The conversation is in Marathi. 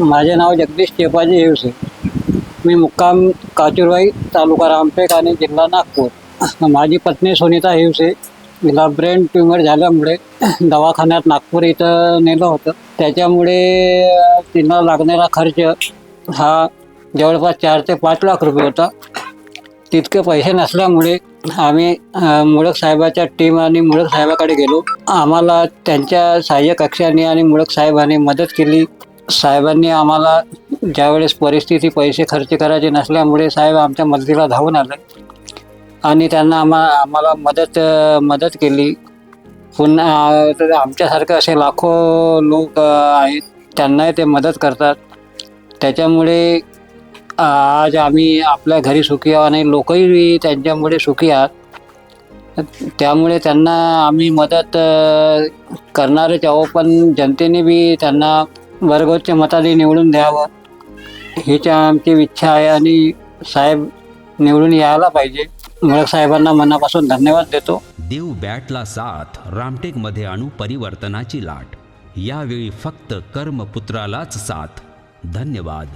माझे नाव जगदीश चेपाजी हेवसे मी मुक्काम काचुरवाई तालुका रामटेक आणि जिल्हा नागपूर. माझी पत्नी सुनीता हेवसे हिला ब्रेन ट्युमर झाल्यामुळे दवाखान्यात नागपूर इथं नेलं होतं. त्याच्यामुळे तिला लागणारा खर्च हा जवळपास चार ते पाच लाख रुपये होता. तितके पैसे नसल्यामुळे आम्ही मुळक साहेबाच्या टीम आणि मुळक साहेबाकडे गेलो. आम्हाला त्यांच्या सहाय्य कक्षाने आणि मुळक साहेबांनी मदत केली. साहेबांनी आम्हाला ज्यावेळेस परिस्थिती पैसे खर्च करायचे नसल्यामुळे साहेब आमच्या मदतीला धावून आले. आणि त्यांना आम्हा आम्हाला मदत मदत केली. पुन्हा तर आमच्यासारखे असे लाखो लोक आहेत. त्यांनाही ते मदत करतात. त्याच्यामुळे आज आम्ही आपल्या घरी सुखी आहोत आणि लोकही त्यांच्यामुळे सुखी आहात. त्यामुळे त्यांना आम्ही मदत करणारच आहोत. पण जनतेने बी त्यांना वर्गोच्च मताने निवडून द्यावं. हीच आमची इच्छा आहे आणि साहेब निवडून यायला पाहिजे. मुळक साहेबांना मनापासून धन्यवाद देतो. देव बॅटला साथ रामटेकमध्ये आणू परिवर्तनाची लाट. यावेळी फक्त कर्मपुत्रालाच साथ. धन्यवाद.